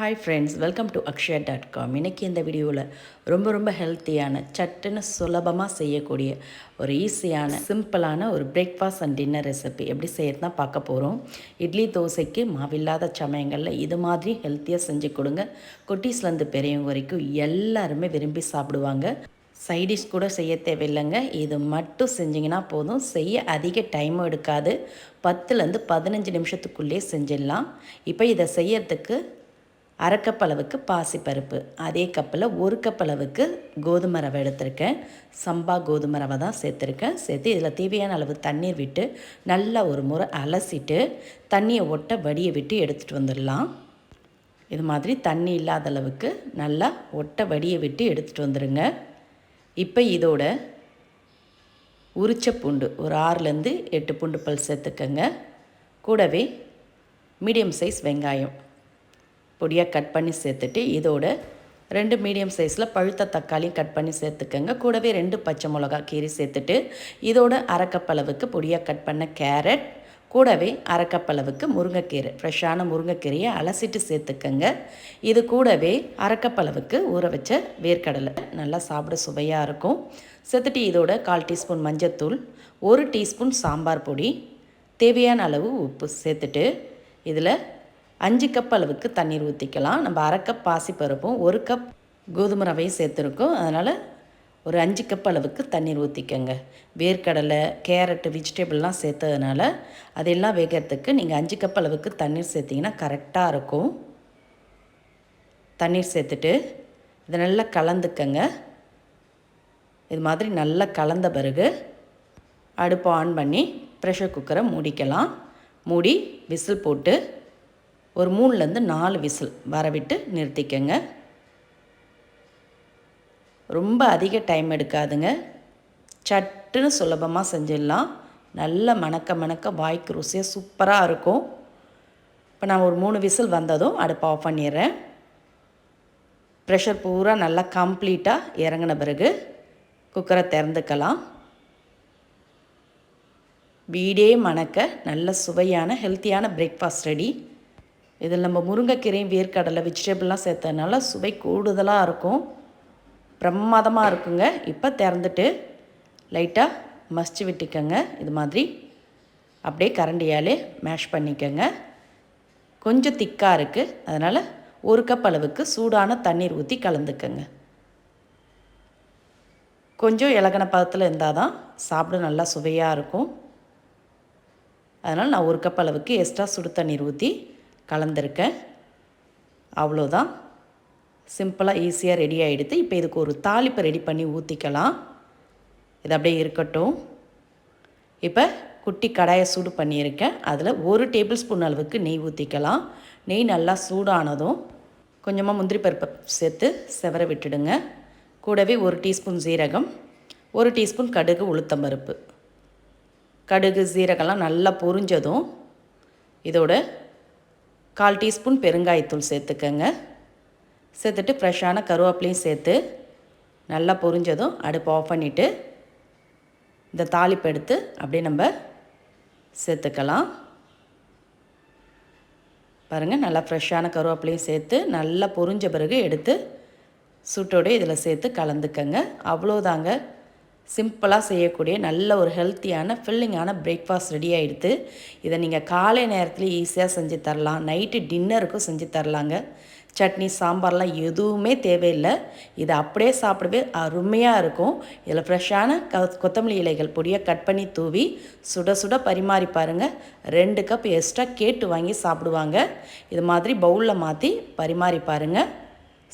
Hi friends welcome to Akshaya dot com இன்றைக்கி இந்த வீடியோவில் ரொம்ப ரொம்ப ஹெல்த்தியான சட்டுன்னு சுலபமாக செய்யக்கூடிய ஒரு ஈஸியான சிம்பிளான ஒரு பிரேக்ஃபாஸ்ட் அண்ட் டின்னர் ரெசிபி எப்படி செய்யறது தான் பார்க்க போகிறோம் இட்லி தோசைக்கு மாவில்லாத சமயங்களில் இது மாதிரி ஹெல்த்தியாக செஞ்சு கொடுங்க. குட்டீஸ்லேருந்து பெரியவங்க வரைக்கும் எல்லாருமே விரும்பி சாப்பிடுவாங்க. சைடிஷ் கூட செய்ய தேவையில்லைங்க. இது மட்டும் செஞ்சிங்கன்னா போதும். செய்ய அதிக டைமும் எடுக்காது. பத்துலேருந்து பதினஞ்சு நிமிஷத்துக்குள்ளேயே செஞ்சிடலாம். இப்போ இதை செய்யறதுக்கு அரை கப் அளவுக்கு பாசிப்பருப்பு. அதே கப்பில் ஒரு கப் அளவுக்கு கோதுமை ரவை எடுத்திருக்கேன். சம்பா கோதுமை ரவை தான் சேர்த்துருக்கேன். சேர்த்து இதில் தேவையான அளவு தண்ணீர் விட்டு நல்லா ஒரு முறை அலசிட்டு தண்ணியை ஒட்ட வடியை விட்டு எடுத்துகிட்டு வந்துடலாம். இது மாதிரி தண்ணி இல்லாத அளவுக்கு நல்லா ஒட்ட வடியை விட்டு எடுத்துகிட்டு வந்துடுங்க இப்போ இதோட உரிச்ச பூண்டு ஒரு ஆறுலேருந்து எட்டு பூண்டு பல் சேர்த்துக்கங்க. கூடவே மீடியம் சைஸ் வெங்காயம். பொடியாக கட் பண்ணி சேர்த்துட்டு இதோட ரெண்டு மீடியம் சைஸில் பழுத்த தக்காளியும் கட் பண்ணி சேர்த்துக்கோங்க. கூடவே ரெண்டு பச்சை மிளகா கீரி சேர்த்துட்டு இதோட அரைக்கப்பளவுக்கு பொடியாக கட் பண்ண கேரட் கூடவே அரைக்கப்பளவுக்கு முருங்கைக்கீரை ஃப்ரெஷ்ஷான முருங்கைக்கீரையை அலசிட்டு சேர்த்துக்கங்க. இது கூடவே அரைக்கப்பளவுக்கு ஊற வச்ச வேர்க்கடலை நல்லா சாப்பிட சுவையாக இருக்கும். சேர்த்துட்டு இதோட கால் டீஸ்பூன் மஞ்சத்தூள் ஒரு டீஸ்பூன் சாம்பார் பொடி தேவையான அளவு உப்பு சேர்த்துட்டு இதில் அஞ்சு கப் அளவுக்கு தண்ணீர் ஊற்றிக்கலாம் நம்ம அரை கப் பாசி பருப்பும் ஒரு கப் கோதுமை ரவையும் சேர்த்துருக்கோம். அதனால் ஒரு அஞ்சு கப் அளவுக்கு தண்ணீர் ஊற்றிக்கோங்க வேர்க்கடலை கேரட்டு வெஜிடபிள்லாம் சேர்த்ததுனால அதெல்லாம் வேகிறதுக்கு நீங்கள் அஞ்சு கப் அளவுக்கு தண்ணீர் சேர்த்திங்கன்னா கரெக்டாக இருக்கும். தண்ணீர் சேர்த்துட்டு இதை நல்லா கலந்துக்கங்க. இது மாதிரி நல்லா கலந்த பிறகு அடுப்பை ஆன் பண்ணி ப்ரெஷர் குக்கரை மூடிக்கலாம். மூடி விசில் போட்டு ஒரு மூணுலேருந்து நாலு விசில் வரவிட்டு நிறுத்திக்கங்க. ரொம்ப அதிக டைம் எடுக்காதுங்க. சட்டுன்னு சுலபமாக செஞ்சிடலாம். நல்ல மணக்க மணக்க வாய்க்கு ருசியாக சூப்பராக இருக்கும். இப்போ நான் ஒரு மூணு விசில் வந்ததும் அடுப்பை ஆஃப் பண்ணிடுறேன். ப்ரெஷர் பூரா நல்லா கம்ப்ளீட்டாக இறங்கின பிறகு குக்கரை திறந்துக்கலாம். வீடே மணக்க நல்ல சுவையான ஹெல்த்தியான பிரேக்ஃபாஸ்ட் ரெடி இதில் நம்ம முருங்கைக்கீரையும் வேர்க்கடலை வெஜிடபிள்லாம் சேர்த்ததுனால சுவை கூடுதலாக இருக்கும். பிரமாதமாக இருக்குங்க. இப்போ திறந்துட்டு லைட்டாக மசிச்சு விட்டுக்கோங்க. இது மாதிரி அப்படியே கரண்டியாலே மேஷ் பண்ணிக்கோங்க. கொஞ்சம் திக்காக இருக்குது அதனால் ஒரு கப் அளவுக்கு சூடான தண்ணீர் ஊற்றி கலந்துக்கோங்க. கொஞ்சம் இலகன பதத்தில் இருந்தால் தான் சாப்பிட நல்லா சுவையாக இருக்கும். அதனால் நான் ஒரு கப் அளவுக்கு எக்ஸ்ட்ரா சுடு தண்ணீர் ஊற்றி கலந்துருக்கேன் அவ்வளோதான். சிம்பிளாக ஈஸியாக ரெடி ஆகிடுது இப்போ இதுக்கு ஒரு தாளிப்பை ரெடி பண்ணி ஊற்றிக்கலாம் இது அப்படியே இருக்கட்டும். இப்போ குட்டி கடாயை சூடு பண்ணியிருக்கேன். அதில் ஒரு டேபிள் ஸ்பூன் அளவுக்கு நெய் ஊற்றிக்கலாம் நெய் நல்லா சூடானதும் கொஞ்சமாக முந்திரி பருப்பை சேர்த்து செவர விட்டுடுங்க. கூடவே ஒரு டீஸ்பூன் சீரகம் ஒரு டீஸ்பூன் கடுகு உளுத்தம்பருப்பு கடுகு சீரகம்லாம் நல்லா பொரிஞ்சதும் இதோட கால் டீஸ்பூன் பெருங்காயத்தூள் சேர்த்துக்கங்க. சேர்த்துட்டு ஃப்ரெஷ்ஷான கருவேப்பிலையும் சேர்த்து நல்லா பொரிஞ்சதும் அடுப்பு ஆஃப் பண்ணிவிட்டு இந்த தாளிப்பு எடுத்து அப்படியே நம்ம சேர்த்துக்கலாம். பாருங்கள் நல்லா ஃப்ரெஷ்ஷான கருவேப்பிலையும் சேர்த்து நல்லா பொரிஞ்ச பிறகு எடுத்து சுட்டோடு இதில் சேர்த்து கலந்துக்கங்க. அவ்வளோதாங்க சிம்பிளாக செய்யக்கூடிய நல்ல ஒரு ஹெல்த்தியான ஃபில்லிங்கான பிரேக்ஃபாஸ்ட் ரெடி ஆகிடுது இதை நீங்கள் காலை நேரத்தில் ஈஸியாக செஞ்சு தரலாம். நைட்டு டின்னருக்கும் செஞ்சு தரலாங்க. சட்னி சாம்பார்லாம் எதுவுமே தேவையில்லை. இதை அப்படியே சாப்பிடவே அருமையாக இருக்கும். இதில் ஃப்ரெஷ்ஷான க கொத்தமல்லி இலைகள் பொடியாக கட் பண்ணி தூவி சுட சுட பரிமாறி பாருங்கள் ரெண்டு கப் எக்ஸ்ட்ரா கேட்டு வாங்கி சாப்பிடுவாங்க. இது மாதிரி பவுலில் மாற்றி பரிமாறி பாருங்கள்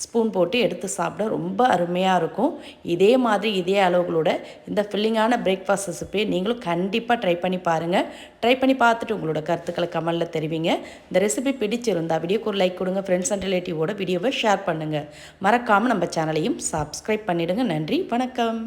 ஸ்பூன் போட்டு எடுத்து சாப்பிட ரொம்ப அருமையாக இருக்கும். இதே மாதிரி இதே அளவுகளோட இந்த ஃபில்லிங்கான பிரேக்ஃபாஸ்ட் ரெசிபியை நீங்களும் கண்டிப்பாக ட்ரை பண்ணி பாருங்கள் ட்ரை பண்ணி பார்த்துட்டு உங்களோட கருத்துக்களை கமலில் தெரிவிங்க. இந்த ரெசிபி பிடிச்சிருந்தா வீடியோக்கு ஒரு லைக் கொடுங்க. ஃப்ரெண்ட்ஸ் அண்ட் ரிலேட்டிவோட வீடியோவை ஷேர் பண்ணுங்கள் மறக்காமல் நம்ம சேனலையும் சப்ஸ்கிரைப் பண்ணிவிடுங்க நன்றி வணக்கம்.